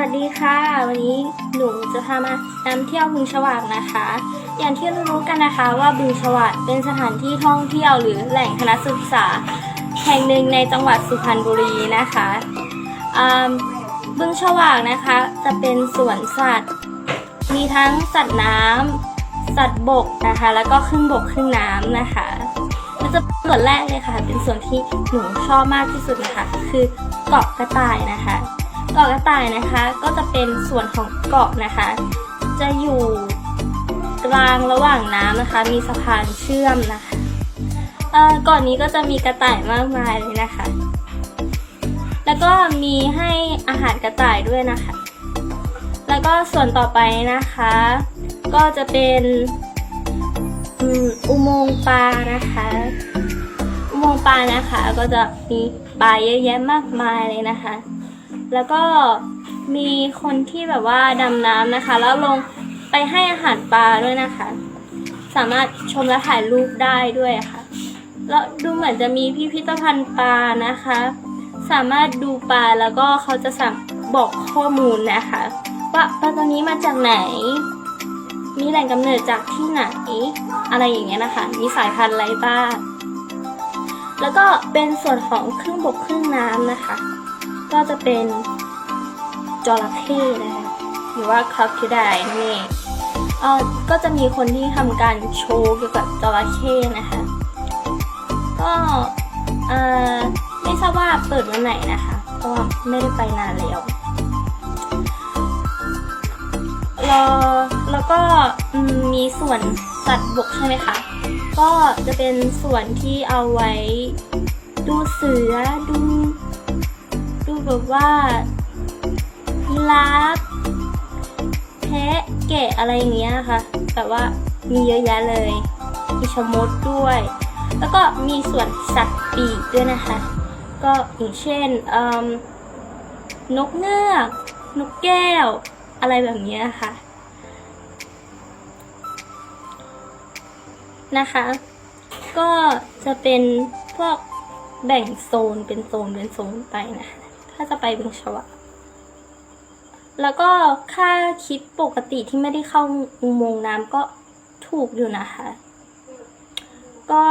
วัสดีค่ะ วันนี้หนูจะพามานำเที่ยวบึงฉวากนะคะ อย่างที่รู้กันนะคะว่าบึงฉวากเป็นสถานที่ท่องเที่ยวหรือแหล่งคณะศึกษา แห่งหนึ่งในจังหวัดสุพรรณบุรีนะคะบึงฉวากนะคะจะเป็นสวนสัตว์ มีทั้งสัตว์น้ำสัตว์บกนะคะ แล้วก็ครึ่งบกครึ่งน้ำนะคะมันจะส่วนแรกเลยค่ะ เป็นส่วนที่หนูชอบมากที่สุดนะคะ คือเกาะกระต่ายนะคะ เกาะกระต่ายนะคะ ก็จะเป็นส่วนของเกาะนะคะ จะอยู่กลางระหว่างน้ำนะคะ มีสะพานเชื่อมนะคะเก่อนนี้ก็จะมีกระต่ายมากมายเลยนะคะ แล้วก็มีให้อาหารกระต่ายด้วยนะคะ แล้วก็ส่วนต่อไปนะคะ ก็จะเป็นอุโมงค์ปลานะคะ อุโมงค์ปลานะคะ ก็จะมีปลาเยอะแยะมากมายเลยนะคะ แล้วก็มีคนที่แบบว่าดำน้ำนะคะ แล้วลงไปให้อาหารปลาด้วยนะคะ สามารถชมและถ่ายรูปได้ด้วยค่ะ แล้วดูเหมือนจะมีพิพิธภัณฑ์ปลานะคะ สามารถดูปลาแล้วก็เขาจะสั่งบอกข้อมูลนะคะ ว่าปลาตัวนี้มาจากไหน มีแหล่งกำเนิดจากที่ไหน อะไรอย่างเงี้ยนะคะ มีสายพันธุ์อะไรบ้างแล้วก็เป็นส่วนของครึ่งบกครึ่งน้ำนะคะ ก็จะเป็นจระเข้นะคะหรือว่าคาคิไดนั่นเองเอ่อก็จะมีคนที่ทำการโชว์เกี่ยวกับจระเข้นะคะ ก็เออไม่ทราบว่าเปิดวันไหนนะคะเพราะว่าไม่ได้ไปนานแล้วแล้วแล้วก็มีส่วนสัตว์บกใช่ไหมคะ ก็จะเป็นส่วนที่เอาไว้ดูเสือดู แบบว่ายีราฟแพะแกะอะไรอย่างเงี้ยค่ะ แต่ว่ามีเยอะแยะเลยมีชมดด้วย แล้วก็มีส่วนสัตว์ปีกด้วยนะคะ ก็อย่างเช่นนกเงือกนกแก้ว อะไรแบบนี้ยค่ะนะคะ ก็จะเป็นพวกแบ่งโซนเป็นโซนเป็นโซนไปนะคะ ถ้าจะไปบึงฉวาแล้วก็ค่าคิดปกติที่ไม่ได้เข้าอุโมงค์น้ำก็ถูกอยู่นะคะ ก็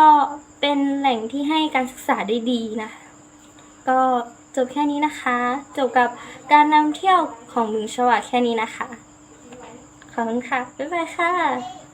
เป็นแหล่งที่ให้การศึกษาได้ดีนะก็จบแค่นี้นะคะ จบกับการนำเที่ยวของบึงฉวาแค่นี้นะคะ ขอบคุณค่ะ บ๊ายบายค่ะ